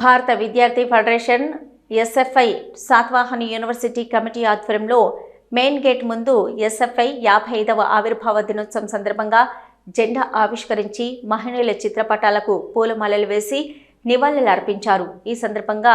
Bharata Vidyarthi federation SFI Satavahan university committee ఆధ్వర్యంలో main gate ముందు SFI యాభై ఐదవ ఆవిర్భావ దినోత్సవం సందర్భంగా జెండా ఆవిష్కరించి మహిళల చిత్రపటాలకు పూలమాలలు వేసి నివాళులు అర్పించారు ఈ సందర్భంగా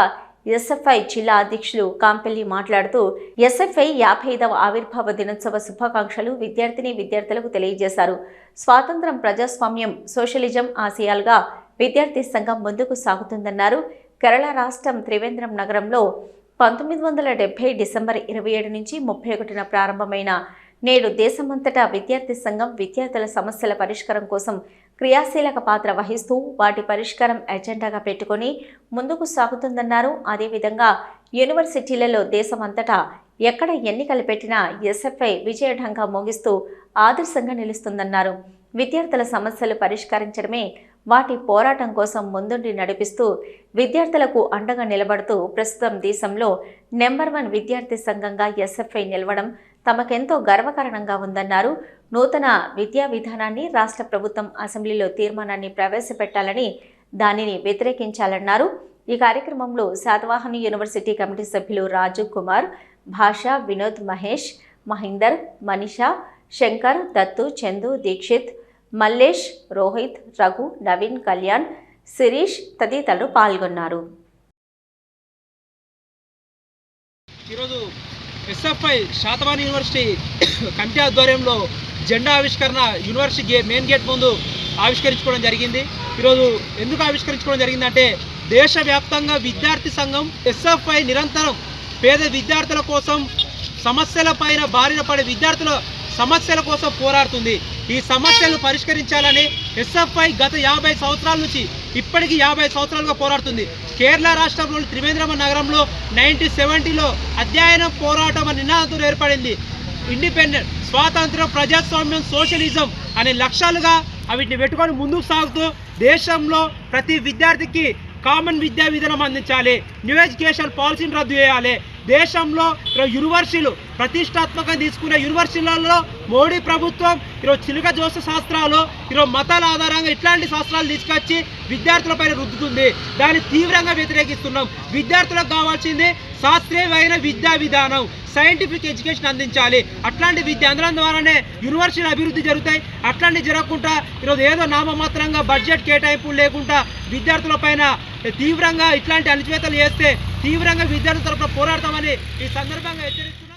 ఎస్ఎఫ్ఐ జిల్లా అధ్యక్షులు కాంపెల్లి మాట్లాడుతూ ఎస్ఎఫ్ఐ యాభై ఐదవ ఆవిర్భావ దినోత్సవ శుభాకాంక్షలు విద్యార్థిని విద్యార్థులకు తెలియజేశారు. స్వాతంత్రం ప్రజాస్వామ్యం సోషలిజం ఆశయాలుగా విద్యార్థి సంఘం ముందుకు సాగుతుందన్నారు. కేరళ రాష్ట్రం త్రివేంద్రం నగరంలో పంతొమ్మిది వందల డెబ్బై డిసెంబర్ ఇరవై ఏడు నుంచి ముప్పై ఒకటిన ప్రారంభమైన నేడు దేశమంతటా విద్యార్థి సంఘం విద్యార్థుల సమస్యల పరిష్కారం కోసం క్రియాశీలక పాత్ర వహిస్తూ వాటి పరిష్కారం ఎజెండాగా పెట్టుకొని ముందుకు సాగుతుందన్నారు. అదేవిధంగా యూనివర్సిటీలలో దేశమంతటా ఎక్కడ ఎన్నికలు పెట్టినా ఎస్ఎఫ్ఐ విజయఢంగా మోగిస్తూ ఆదర్శంగా నిలుస్తుందన్నారు. విద్యార్థుల సమస్యలు పరిష్కరించడమే వాటి పోరాటం కోసం ముందుండి నడిపిస్తూ విద్యార్థులకు అండగా నిలబడుతూ ప్రస్తుతం దేశంలో నెంబర్ వన్ విద్యార్థి సంఘంగా ఎస్ఎఫ్ఐ నిలవడం తమకెంతో గర్వకారణంగా ఉందన్నారు. నూతన విద్యా విధానాన్ని రాష్ట్ర ప్రభుత్వం అసెంబ్లీలో తీర్మానాన్ని ప్రవేశపెట్టాలని దానిని వ్యతిరేకించాలన్నారు. ఈ కార్యక్రమంలో శాతవాహని యూనివర్సిటీ కమిటీ సభ్యులు రాజు కుమార్ భాష వినోద్ మహేష్ మహీందర్ మనీషా శంకర్ దత్తు చందు దీక్షిత్ మల్లేష్ రోహిత్ రఘు నవీన్ కళ్యాణ్ శిరీష్ తదితరులు పాల్గొన్నారు. ఈరోజు ఎస్ఎఫ్ఐ శాతవాని యూనివర్సిటీ కమిటీ ఆధ్వర్యంలో జెండా ఆవిష్కరణ యూనివర్సిటీ గే మెయిన్ గేట్ ముందు ఆవిష్కరించుకోవడం జరిగింది. ఈరోజు ఎందుకు ఆవిష్కరించుకోవడం జరిగిందంటే దేశవ్యాప్తంగా విద్యార్థి సంఘం ఎస్ఎఫ్ఐ నిరంతరం పేద విద్యార్థుల కోసం సమస్యల పైన బారిన పడే విద్యార్థుల సమస్యల కోసం పోరాడుతుంది. ఈ సమస్యలను పరిష్కరించాలని ఎస్ఎఫ్ఐ గత యాభై సంవత్సరాల నుంచి ఇప్పటికి యాభై సంవత్సరాలుగా పోరాడుతుంది. కేరళ రాష్ట్రంలోని త్రివేంద్రమ నగరంలో నైన్టీన్ సెవెంటీలో అధ్యయనం పోరాటం అనే నినాదంతో ఏర్పడింది. ఇండిపెండెంట్ స్వాతంత్రం ప్రజాస్వామ్యం సోషలిజం అనే లక్ష్యాలుగా వీటిని పెట్టుకొని ముందుకు సాగుతూ దేశంలో ప్రతి విద్యార్థికి కామన్ విద్యా విధానం అందించాలి. న్యూ ఎడ్యుకేషన్ పాలసీని రద్దు చేయాలి. దేశంలో యూనివర్సిటీలు ప్రతిష్టాత్మకంగా తీసుకునే యూనివర్సిటీలలో మోడీ ప్రభుత్వం ఈరోజు చిలుక జోస శాస్త్రాలు ఈరోజు మతాల ఆధారంగా ఇట్లాంటి శాస్త్రాలు తీసుకొచ్చి విద్యార్థులపైన రుద్దుతుంది. దాన్ని తీవ్రంగా వ్యతిరేకిస్తున్నాం. విద్యార్థులకు కావాల్సింది శాస్త్రీయమైన విద్యా విధానం సైంటిఫిక్ ఎడ్యుకేషన్ అందించాలి. అట్లాంటి విద్య అందడం ద్వారానే యూనివర్సిటీ అభివృద్ధి జరుగుతాయి. అట్లాంటివి జరగకుండా ఈరోజు ఏదో నామమాత్రంగా బడ్జెట్ కేటాయింపులు లేకుండా విద్యార్థులపైన తీవ్రంగా ఇట్లాంటి అణచివేతలు చేస్తే తీవ్రంగా విద్యార్థుల తరపున పోరాడతామని ఈ సందర్భంగా హెచ్చరిస్తూ